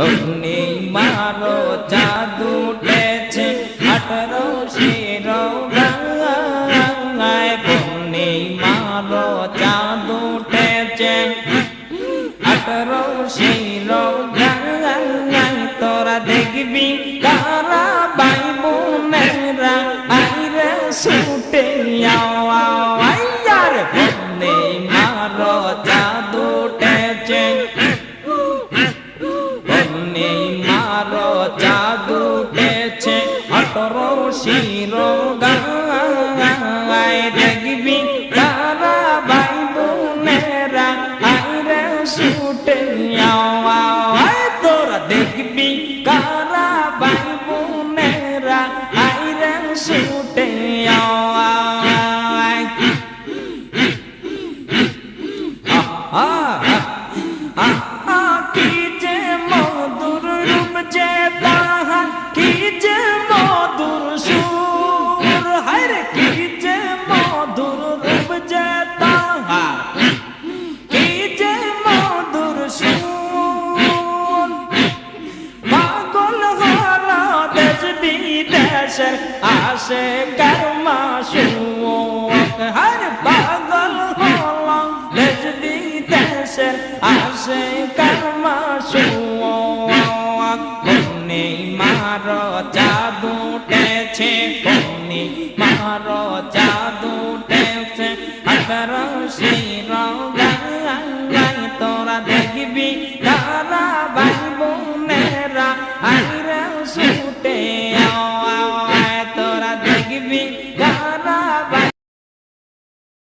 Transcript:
পূর্ণিমারো জাদু উঠেছে আঠারো শিরো গায় পূর্ণিমারো জাদু উঠেছে আঠারো শিরো গায় তোরা দেখবি তারা বাই বোনেরা আইরে ছুটে জাদু উঠেছে অটরো শিরো গায় দেখবি তারা ভাই বোনেরা আইরে ছুটে আওয়ায় তোরা দেখবি কারা ভাই বোনেরা আইরে ছুটে আওয়ায় কি যে মধুর সুর? হরে কি যে মধুর রূপ যে তাহা? কি যে মধুর সুর? পাগল হলো দেশ বিদেশের আসে কর্মা সুখ হর পাগল হলো দেশ বিদেশের আসে কর্মা মার চাঁদ উঠেছে কোনি মার চাঁদ উঠেছে আদর শির তোরা দেখবি তারা ভাই বোনেরা আইরা সুটে তোরা দেখবি তারা ভাই